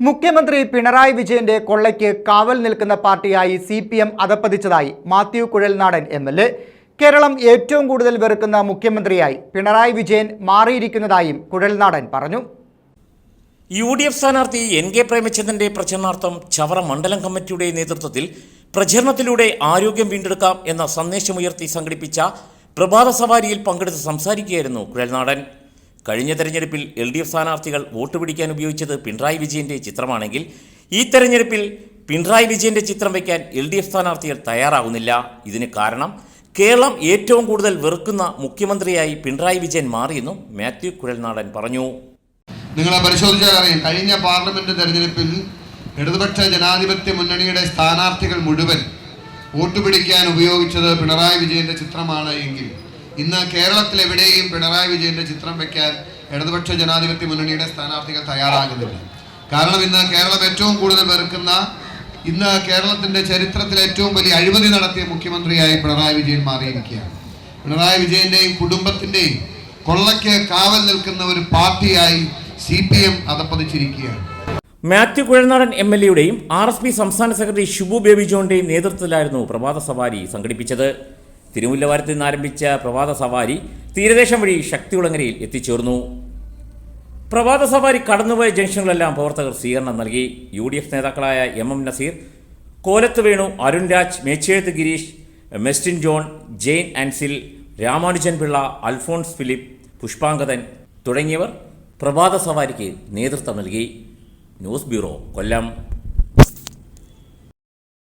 മുഖ്യമന്ത്രി പിണറായി വിജയന്റെ കൊള്ളയ്ക്ക് കാവൽ നിൽക്കുന്ന പാർട്ടിയായി C P M അതപ്പതിച്ചതായി Mathew Kuzhalnadan M L A. Keralam ഏറ്റവും കൂടുതൽ വെറുക്കുന്ന മുഖ്യമന്ത്രിയായി പിണറായി വിജയൻ മാറിയിരിക്കുന്നതായും കുഴൽനാടൻ പറഞ്ഞു. യു ഡി എഫ് സ്ഥാനാർത്ഥി എൻ കെ പ്രേമചന്ദ്രന്റെ പ്രചരണാർത്ഥം ചവറ മണ്ഡലം കമ്മിറ്റിയുടെ നേതൃത്വത്തിൽ പ്രചരണത്തിലൂടെ ആരോഗ്യം വീണ്ടെടുക്കാം എന്ന സന്ദേശമുയർത്തി സംഘടിപ്പിച്ച പ്രഭാത സവാരിയിൽ പങ്കെടുത്ത് സംസാരിക്കുകയായിരുന്നു കുഴൽനാടൻ. കഴിഞ്ഞ തെരഞ്ഞെടുപ്പിൽ എൽ ഡി എഫ് സ്ഥാനാർത്ഥികൾ വോട്ട് പിടിക്കാൻ ഉപയോഗിച്ചത് പിണറായി വിജയന്റെ ചിത്രമാണെങ്കിൽ ഈ തെരഞ്ഞെടുപ്പിൽ പിണറായി വിജയന്റെ ചിത്രം വയ്ക്കാൻ എൽ ഡി എഫ് സ്ഥാനാർത്ഥികൾ തയ്യാറാകുന്നില്ല ഇതിന് കാരണം കേരളം ഏറ്റവും കൂടുതൽ വെറുക്കുന്ന മുഖ്യമന്ത്രിയായി പിണറായി വിജയൻ മാറിയെന്നും മാത്യു കുഴൽനാടൻ പറഞ്ഞു. നിങ്ങളെ പരിശോധിച്ചാൽ അറിയാം കഴിഞ്ഞ പാർലമെന്റ് തെരഞ്ഞെടുപ്പിൽ ഇടതുപക്ഷ ജനാധിപത്യ മുന്നണിയുടെ സ്ഥാനാർത്ഥികൾ മുഴുവൻ വോട്ട് പിടിക്കാൻ ഉപയോഗിച്ചത് പിണറായി വിജയന്റെ ചിത്രമാണ് എങ്കിൽ ഇന്ന് കേരളത്തിൽ എവിടെയും പിണറായി വിജയന്റെ ചിത്രം വെക്കാൻ ഇടതുപക്ഷ ജനാധിപത്യ മുന്നണിയുടെ സ്ഥാനാർത്ഥികൾ തയ്യാറാകുന്നില്ല. കാരണം ഇന്ന് കേരളം ഏറ്റവും കൂടുതൽ വെറുക്കുന്ന ഇന്ന് കേരളത്തിന്റെ ചരിത്രത്തിൽ ഏറ്റവും വലിയ അഴിമതി നടത്തിയ മുഖ്യമന്ത്രിയായി പിണറായി വിജയൻ മാറിയിരിക്കുകയാണ്. പിണറായി വിജയന്റെയും കുടുംബത്തിന്റെയും കൊള്ളയ്ക്ക് കാവൽ നിൽക്കുന്ന ഒരു പാർട്ടിയായി സി പി എം അതപ്പതിച്ചിരിക്കുകയാണ് മാത്യു കുഴൽനാടൻ എം എൽ എയുടെയും ആർ എസ് പി സംസ്ഥാന സെക്രട്ടറി ഷിബു ബേബി ജോണിന്റെയും നേതൃത്വത്തിലായിരുന്നു പ്രഭാത സവാരി സംഘടിപ്പിച്ചത്. തിരുമുല്ലവാരത്ത് നിന്ന് ആരംഭിച്ച പ്രഭാത സവാരി തീരദേശം വഴി ശക്തികുളങ്ങരയിൽ എത്തിച്ചേർന്നു. പ്രഭാത സവാരി കടന്നുപോയ ജംഗ്ഷനുകളെല്ലാം പ്രവർത്തകർ സ്വീകരണം നൽകി. യു ഡി എഫ് നേതാക്കളായ എം എം നസീർ കോലത്ത് വേണു അരുൺ രാജ് മേച്ചേഴത്ത് ഗിരീഷ് മെസ്റ്റിൻ ജോൺ ജെയിൻ ആൻസിൽ രാമാനുജൻ പിള്ള അൽഫോൺസ് ഫിലിപ്പ് പുഷ്പാങ്കതൻ തുടങ്ങിയവർ പ്രഭാത സവാരിക്ക് നേതൃത്വം നൽകി. News bureau Kollam.